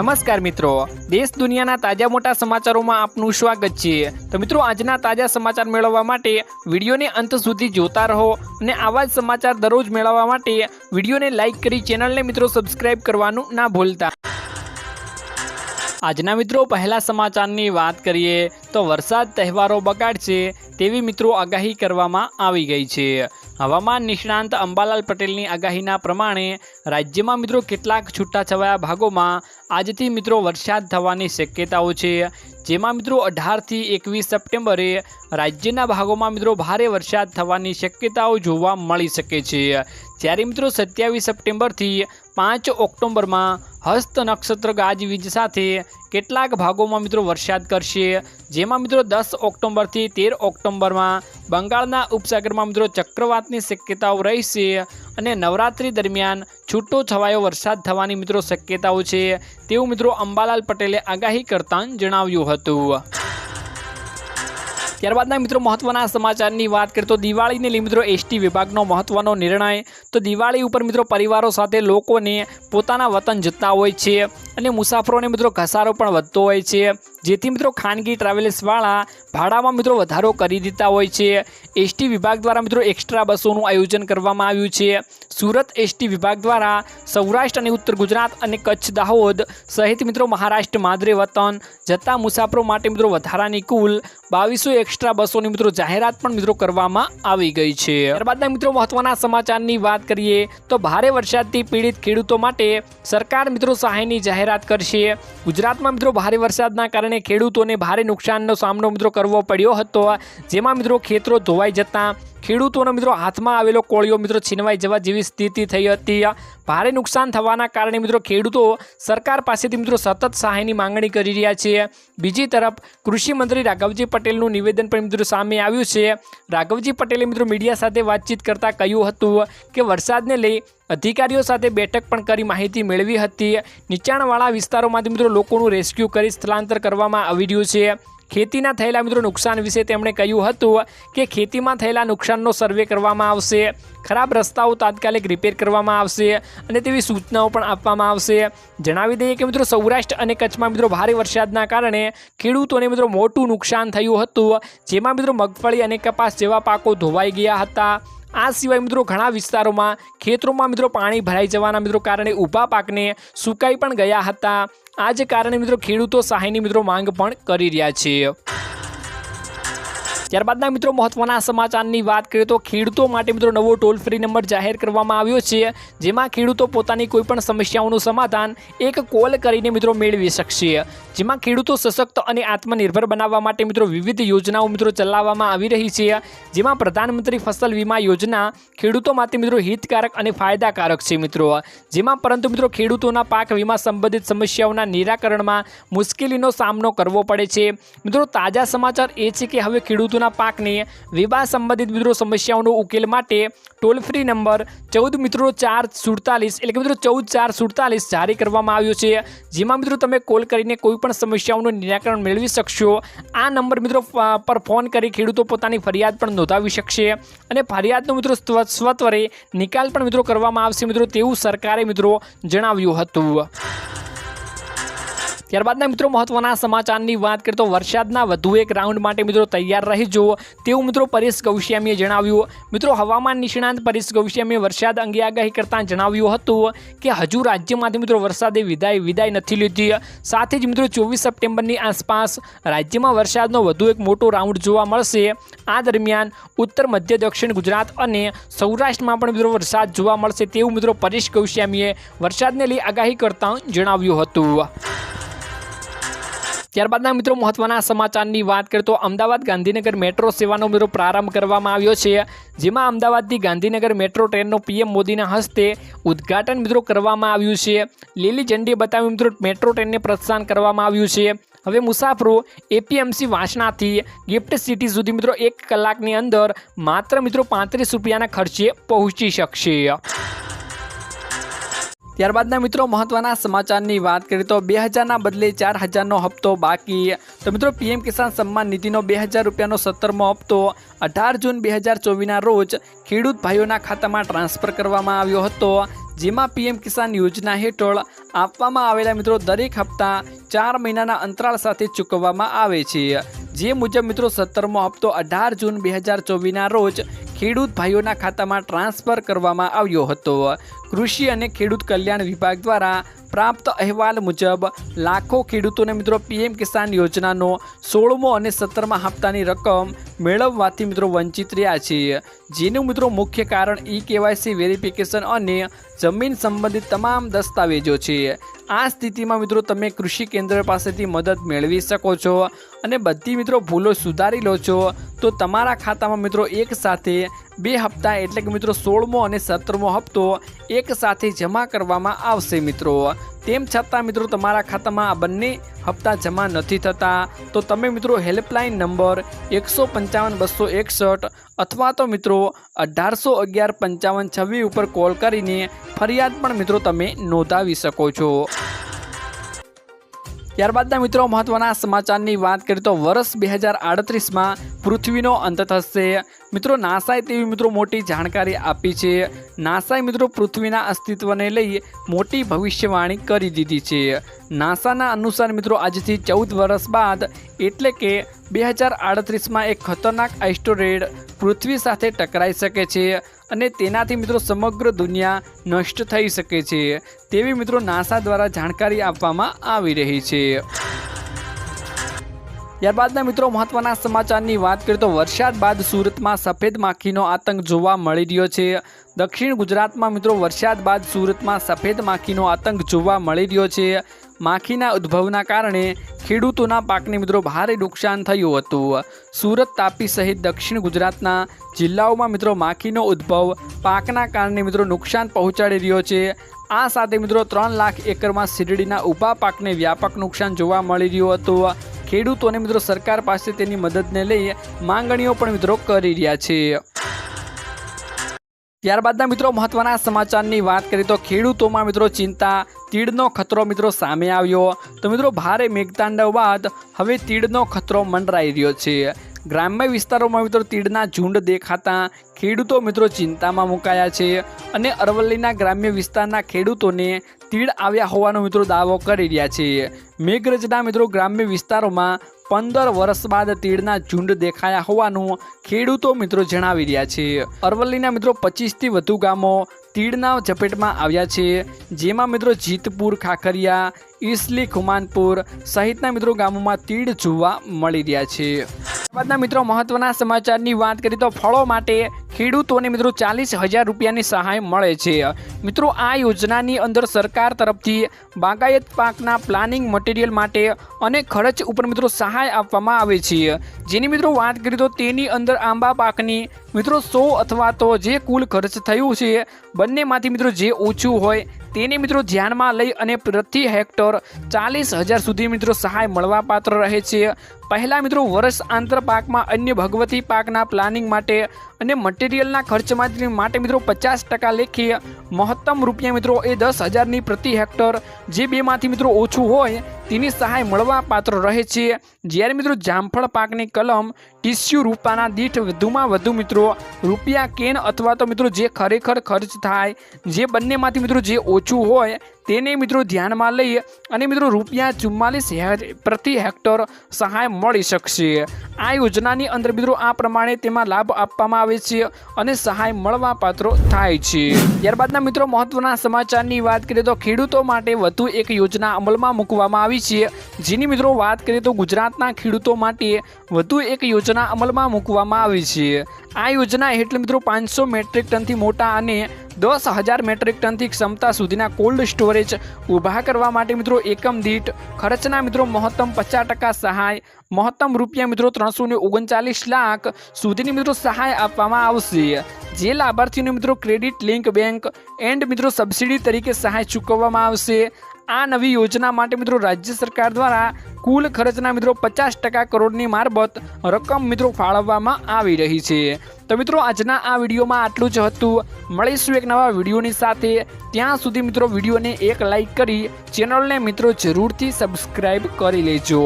નમસ્કાર મિત્રો. દેશ દુનિયાના તાજા મોટા સમાચારોમાં આપનું સ્વાગત છે. તો મિત્રો, આજના તાજા સમાચાર મેળવવા માટે વિડીયોને અંત સુધી જોતા રહો અને આવા જ સમાચાર દરરોજ મેળવવા માટે વિડીયોને લાઇક કરી ચેનલને મિત્રો સબસ્ક્રાઇબ કરવાનું ના ભૂલતા. આજના મિત્રો, પહેલા સમાચારની વાત કરીએ તો વરસાદ તહેવારો બગાડશે તેવી મિત્રો આગાહી કરવામાં આવી ગઈ છે. હવામાન નિષ્ણાંત અંબાલાલ પટેલની આગાહીના પ્રમાણે રાજ્યમાં મિત્રો કેટલાક છૂટાછવાયા ભાગોમાં આજથી મિત્રો વરસાદ થવાની શક્યતાઓ છે. જેમાં મિત્રો અઢારથી એકવીસ સપ્ટેમ્બરે રાજ્યના ભાગોમાં મિત્રો ભારે વરસાદ થવાની શક્યતાઓ જોવા મળી શકે છે. જ્યારે મિત્રો સત્યાવીસ સપ્ટેમ્બરથી પાંચ ઓક્ટોબરમાં હસ્ત નક્ષત્ર ગાજવીજ સાથે કેટલાક ભાગોમાં મિત્રો વરસાદ કરશે. જેમાં મિત્રો દસ ઓક્ટોબરથી તેર ઓક્ટોબરમાં બંગાળના ઉપસાગરમાં મિત્રો ચક્રવાતની શક્યતાઓ રહેશે અને નવરાત્રી દરમિયાન છૂટો છવાયો વરસાદ થવાની મિત્રો શક્યતાઓ છે. તેવું મિત્રો અંબાલાલ પટેલે આગાહી કરતાં જણાવ્યું હતું. ત્યારબાદના મિત્રો મહત્વના સમાચારની વાત કરીએ તો દિવાળીને લઈ મિત્રો એસટી વિભાગનો મહત્વનો નિર્ણય. તો દિવાળી ઉપર મિત્રો પરિવારો સાથે લોકોને પોતાના વતન જતા હોય છે અને મુસાફરોને મિત્રો ઘસારો પણ વધતો હોય છે. જેથી મિત્રો ખાનગી ટ્રાવેલ્સવાળા ભાડામાં મિત્રો વધારો કરી દીધા હોય છે. એસટી વિભાગ દ્વારા મિત્રો એક્સ્ટ્રા બસોનું આયોજન કરવામાં આવ્યું છે. સુરત એસટી વિભાગ દ્વારા સૌરાષ્ટ્ર અને ઉત્તર ગુજરાત અને કચ્છ દાહોદ સહિત મિત્રો મહારાષ્ટ્ર, માદરે વતન, જતા મુસાફરો માટે મિત્રો વધારાની કુલ બાવીસો એક્સ્ટ્રા બસોની મિત્રો જાહેરાત પણ મિત્રો કરવામાં આવી ગઈ છે. ત્યારબાદના મિત્રો મહત્વના સમાચારની વાત કરીએ તો ભારે વરસાદથી પીડિત ખેડૂતો માટે સરકાર મિત્રો સહાયની જાહેરાત કરશે. ગુજરાતમાં મિત્રો ભારે વરસાદના કારણે ખેડૂતોને ભારે નુકસાનનો સામનો મિત્રો કરવો પડ્યો હતો. જેમાં મિત્રો ખેતરો ધોવાઈ જતા ખેડૂતોનો મિત્રો હાથમાં આવેલો કોળિયો મિત્રો છીનવાઈ જવા જેવી સ્થિતિ થઈ હતી. ભારે નુકસાન થવાના કારણે મિત્રો ખેડૂતો સરકાર પાસેથી મિત્રો સતત સહાયની માંગણી કરી રહ્યા છે. બીજી તરફ કૃષિમંત્રી રાઘવજી પટેલનું નિવેદન પણ મિત્રો સામે આવ્યું છે. રાઘવજી પટેલે મિત્રો મીડિયા સાથે વાતચીત કરતાં કહ્યું હતું કે વરસાદને લઈ અધિકારીઓ સાથે બેઠક પણ કરી માહિતી મેળવી હતી. નીચાણવાળા વિસ્તારોમાંથી મિત્રો લોકોનું રેસ્ક્યુ કરી સ્થળાંતર કરવામાં આવી રહ્યું છે. ખેતીના થયેલા મિત્રો નુકસાન વિશે તેમણે કહ્યું હતું કે ખેતીમાં થયેલા નુકસાનનો સર્વે કરવામાં આવશે. ખરાબ રસ્તાઓ તાત્કાલિક રિપેર કરવામાં આવશે અને તેવી સૂચનાઓ પણ આપવામાં આવશે. જણાવી દઈએ કે મિત્રો સૌરાષ્ટ્ર અને કચ્છમાં મિત્રો ભારે વરસાદના કારણે ખેડૂતોને મિત્રો મોટું નુકસાન થયું હતું. જેમાં મિત્રો મગફળી અને કપાસ જેવા પાકો ધોવાઈ ગયા હતા. આ સિવાય મિત્રો ઘણા વિસ્તારોમાં ખેતરોમાં મિત્રો પાણી ભરાઈ જવાના મિત્રો કારણે ઊભા પાકને સુકાઈ પણ ગયા હતા. આ જ કારણે મિત્રો ખેડૂતો સહાયની મિત્રો માંગ પણ કરી રહ્યા છે. ત્યારબાદના મિત્રો મહત્વના સમાચારની વાત કરીએ તો ખેડૂતો માટે મિત્રો નવો ટોલ ફ્રી નંબર જાહેર કરવામાં આવ્યો છે, જેમાં ખેડૂતો પોતાની કોઈપણ સમસ્યાઓનું સમાધાન એક કોલ કરીને મિત્રો મેળવી શકશે. જેમાં ખેડૂતો સશક્ત અને આત્મનિર્ભર બનાવવા માટે મિત્રો વિવિધ યોજનાઓ મિત્રો ચલાવવામાં આવી રહી છે, જેમાં પ્રધાનમંત્રી ફસલ વીમા યોજના ખેડૂતો માટે મિત્રો હિતકારક અને ફાયદાકારક છે મિત્રો. જેમાં પરંતુ મિત્રો ખેડૂતોના પાક વીમા સંબંધિત સમસ્યાઓના નિરાકરણમાં મુશ્કેલીનો સામનો કરવો પડે છે. મિત્રો તાજા સમાચાર એ છે કે હવે ખેડૂતોના પાકને વિવાહ સંબંધિત મિત્રો સમસ્યાઓનો ઉકેલ માટે ટોલ ફ્રી નંબર ચૌદ મિત્રો ચાર સુડતાલીસ એટલે કે મિત્રો ચૌદ ચાર સુડતાલીસ જારી કરવામાં આવ્યો છે. જેમાં મિત્રો તમે કોલ કરીને કોઈ પણ સમસ્યાઓનું નિરાકરણ મેળવી શકશો. આ નંબર મિત્રો પર ફોન કરી ખેડૂતો પોતાની ફરિયાદ પણ નોંધાવી શકશે. અને ફરિયાદનો મિત્રો સ્વ- સ્વત્વરે નિકાલ પણ મિત્રો કરવામાં આવશે મિત્રો તેવું સરકારે મિત્રો જણાવ્યું હતું. ત્યારબાદના મિત્રો મહત્વના સમાચારની વાત કરીએ તો વરસાદના વધુ એક રાઉન્ડ માટે મિત્રો તૈયાર રહેજો તેવું મિત્રો પરેશ ગૌશ્યામીએ જણાવ્યું. મિત્રો હવામાન નિષ્ણાંત પરેશ ગૌશ્યામીએ વરસાદ અંગે આગાહી કરતાં જણાવ્યું હતું કે હજુ રાજ્યમાંથી મિત્રો વરસાદે વિદાય વિદાય નથી લીધી. સાથે જ મિત્રો ચોવીસ સપ્ટેમ્બરની આસપાસ રાજ્યમાં વરસાદનો વધુ એક મોટો રાઉન્ડ જોવા મળશે. આ દરમિયાન ઉત્તર, મધ્ય, દક્ષિણ ગુજરાત અને સૌરાષ્ટ્રમાં પણ મિત્રો વરસાદ જોવા મળશે તેવું મિત્રો પરેશ ગૌશ્યામીએ વરસાદને લઈ આગાહી કરતાં જણાવ્યું હતું. ત્યારબાદના મિત્રો મહત્વના સમાચારની વાત કરીએ તો અમદાવાદ ગાંધીનગર મેટ્રો સેવાનો મિત્રો પ્રારંભ કરવામાં આવ્યો છે. જેમાં અમદાવાદથી ગાંધીનગર મેટ્રો ટ્રેનનો પીએમ મોદીના હસ્તે ઉદ્ઘાટન મિત્રો કરવામાં આવ્યું છે. લીલી ઝંડી બતાવી મિત્રો મેટ્રો ટ્રેનને પ્રસ્થાન કરવામાં આવ્યું છે. હવે મુસાફરો એપીએમસી વાંસણાથી ગિફ્ટ સિટી સુધી મિત્રો એક કલાકની અંદર માત્ર મિત્રો પાંત્રીસ રૂપિયાના ખર્ચે પહોંચી શકશે. ત્યારબાદના મિત્રો, મહત્વના સમાચારની વાત કરીએ તો બે હજારના બદલે ચાર હજારનો હપ્તો બાકી. તો મિત્રો, પીએમ કિસાન સન્માન નિધિનો બે હજાર રૂપિયાનો સત્તરમો હપ્તો અઢાર જૂન બે હજાર ચોવીસના રોજ ખેડૂત ભાઈઓના ખાતામાં ટ્રાન્સફર કરવામાં આવ્યો હતો. જેમાં પીએમ કિસાન યોજના હેઠળ આપવામાં આવેલા મિત્રો, દરેક હપ્તા ચાર મહિનાના અંતરાળ સાથે ચૂકવવામાં આવે છે. જે મુજબ મિત્રો, સત્તરમો હપ્તો અઢાર જૂન બે હજાર ચોવીસના રોજ ખેડૂત ભાઈઓના ખાતામાં ટ્રાન્સફર કરવામાં આવ્યો હતો. કૃષિ અને ખેડૂત કલ્યાણ વિભાગ દ્વારા પ્રાપ્ત અહેવાલ મુજબ લાખો ખેડૂતોને મિત્રો પીએમ કિસાન યોજનાનો સોળમો અને સત્તરમા હપ્તાની રકમ મેળવવાથી મિત્રો વંચિત રહ્યા છે જેનું મિત્રો મુખ્ય કારણ ઈ કેવાયસી વેરિફિકેશન અને જમીન સંબંધિત તમામ દસ્તાવેજો છે. આ સ્થિતિમાં મિત્રો તમે કૃષિ કેન્દ્ર પાસેથી મદદ મેળવી શકો છો અને બધી મિત્રો ભૂલો સુધારી લો છો. તો તમારા ખાતામાં મિત્રો એક સાથે બે હપ્તા એટલે કે મિત્રો સોળમો અને સત્તરમો હપ્તો એક સાથે જમા કરવામાં આવશે મિત્રો. તેમ છતાં મિત્રો તમારા ખાતામાં આ બંને હપ્તા જમા નથી થતા. તો તમે મિત્રો હેલ્પલાઇન નંબર એકસો પંચાવન, બસો એકસઠ અથવા તો મિત્રો અઢારસો અગિયાર, પંચાવન, છવ્વીસ ઉપર કોલ કરીને ફરિયાદ પણ મિત્રો તમે નોંધાવી શકો છો. ત્યારબાદના મિત્રો મહત્વના સમાચારની વાત કરીએ તો વર્ષ બે હજાર આડત્રીસમાં પૃથ્વીનો અંત થશે. મિત્રો, નાસાએ તેવી મિત્રો મોટી જાણકારી આપી છે. નાસાએ મિત્રો પૃથ્વીના અસ્તિત્વને લઈ મોટી ભવિષ્યવાણી કરી દીધી છે. નાસાના અનુસાર મિત્રો, આજથી ચૌદ વર્ષ બાદ એટલે કે બે હજાર આડત્રીસમાં એક ખતરનાક આઇસ્ટોરેડ પૃથ્વી સાથે ટકરાઈ શકે છે અને તેનાથી મિત્રો સમગ્ર દુનિયા નષ્ટ થઈ શકે છે. તેવી મિત્રો નાસા દ્વારા જાણકારી આપવામાં આવી રહી છે. ત્યારબાદના મિત્રો, મહત્વના સમાચારની વાત કરીએ તો વરસાદ બાદ સુરતમાં સફેદ માખીનો આતંક જોવા મળી રહ્યો છે. દક્ષિણ ગુજરાતમાં મિત્રો, વરસાદ બાદ સુરતમાં સફેદ માખીનો આતંક જોવા મળી રહ્યો છે. માખીના ઉદ્ભવના કારણે ખેડૂતોના પાકને મિત્રો ભારે નુકસાન થયું હતું. સુરત તાપી સહિત દક્ષિણ ગુજરાતના જિલ્લાઓમાં મિત્રો માખીનો ઉદ્ભવ પાકના કારણે મિત્રો નુકસાન પહોંચાડી રહ્યો છે. આ સાથે મિત્રો ત્રણ લાખ એકરમાં શેરડીના ઊભા પાકને વ્યાપક નુકસાન જોવા મળી રહ્યું હતું. ખેડૂતોને મિત્રો સરકાર પાસે તેની મદદને લઈ માંગણીઓ પણ મિત્રો કરી રહ્યા છે. ત્યારબાદના મિત્રો મહત્વના સમાચારની વાત કરીએ તો ખેડૂતોમાં મિત્રો ચિંતા, તીડનો ખતરો મિત્રો સામે આવ્યો. તો મિત્રો ભારે મેઘતાંડવ બાદ હવે તીડનો ખતરો મંડરાઈ રહ્યો છે. ગ્રામ્ય વિસ્તારોમાં મિત્રો તીડના ઝુંડ દેખાતા ખેડૂતો મિત્રો ચિંતામાં મુકાયા છે અને અરવલ્લીના ગ્રામ્ય વિસ્તારના ખેડૂતોને તીડ આવ્યા હોવાનો મિત્રો દાવો કરી રહ્યા છે. મેઘરજના મિત્રો ગ્રામ્ય વિસ્તારોમાં પંદર વર્ષ બાદ તીડના ઝુંડ દેખાયા હોવાનું ખેડૂતો મિત્રો જણાવી રહ્યા છે. અરવલ્લીના મિત્રો પચીસથી વધુ ગામો તીડના ઝપેટમાં આવ્યા છે. જેમાં મિત્રો જીતપુર, ખાખરિયા ઈસલી ખુમાનપુર સહિતના મિત્રો ગામોમાં તીડ જોવા મળી રહ્યા છે. બાદના મિત્રો મહત્વના સમાચારની વાત કરીએ તો ફળો માટે ખેડૂતોને મિત્રો ચાલીસ હજાર રૂપિયાની સહાય મળે છે. મિત્રો, આ યોજનાની અંદર સરકાર તરફથી બાગાયત પાકના પ્લાનિંગ મટીરિયલ માટે અને ખર્ચ ઉપર મિત્રો સહાય આપવામાં આવે છે. જેની મિત્રો વાત કરીએ તો તેની અંદર આંબા પાકની મિત્રો સો અથવા તો જે કુલ ખર્ચ થયું છે, બંનેમાંથી મિત્રો જે ઓછું હોય તેને મિત્રો ધ્યાનમાં લઈ અને પ્રતિ હેક્ટર ચાલીસ હજાર સુધી મિત્રો સહાય મળવાપાત્ર રહે છે. પહેલાં મિત્રો વર્ષ આંતર પાકમાં અન્ય ભગવતી પાકના પ્લાનિંગ માટે અને મટીરિયલના ખર્ચમાંથી માટે મિત્રો પચાસ ટકા લેખી મહત્તમ રૂપિયા મિત્રો એ દસ હજારની પ્રતિ હેક્ટર. જે બેમાંથી મિત્રો ઓછું હોય તેની સહાય મળવા પાત્ર રહે છે. જ્યારે મિત્રો જામફળ પાકની કલમ ટીસ્યુ રૂપાના દીઠ વધુમાં વધુ મિત્રો રૂપિયા કેન અથવા તો મિત્રો જે ખરેખર ખર્ચ થાય, જે બંનેમાંથી મિત્રો જે ઓછું હોય તેને મિત્રો ધ્યાનમાં લઈ અને મિત્રો રૂપિયા ચુમ્માલીસ પ્રતિ હેક્ટર સહાય મળી શકશે. આ યોજનાની અંદર મિત્રો આ પ્રમાણે તેમાં લાભ આપવામાં આવે છે અને સહાય મળવા પાત્રો થાય છે. ત્યારબાદના મિત્રો મહત્વના સમાચારની વાત કરીએ તો ખેડૂતો માટે વધુ એક યોજના અમલમાં મૂકવામાં આવી છે. જેની મિત્રો વાત કરીએ તો ગુજરાતના ખેડૂતો માટે વધુ એક યોજના અમલમાં મૂકવામાં આવી છે. આ યોજના હેઠળ મિત્રો પાંચસો મેટ્રિક ટનથી મોટા અને દસ હજાર મેટ્રિક ટનથી ક્ષમતા સુધીના કોલ્ડ સ્ટોરેજ ઊભા કરવા માટે મિત્રો એકમ દીઠ ખર્ચના મિત્રો મહત્તમ પચાસ ટકા સહાય, મહત્તમ રૂપિયા મિત્રો ત્રણસો ઓગણચાલીસ લાખ સુધીની મિત્રો સહાય આપવામાં આવશે. જે લાભાર્થીઓને મિત્રો ક્રેડિટ લિંક બેંક એન્ડ મિત્રો સબસિડી તરીકે સહાય ચૂકવવામાં આવશે. આ નવી યોજના માટે મિત્રો રાજ્ય સરકાર દ્વારા કુલ ખર્ચના મિત્રો પચાસ ટકા કરોડની મારફત રકમ મિત્રો ફાળવવામાં આવી રહી છે. તો મિત્રો આજના આ વિડીયોમાં આટલું જ હતું. મળીશું એક નવા વિડીયોની સાથે. ત્યાં સુધી મિત્રો વિડીયોને એક લાઈક કરી ચેનલને મિત્રો જરૂરથી સબસ્ક્રાઈબ કરી લેજો.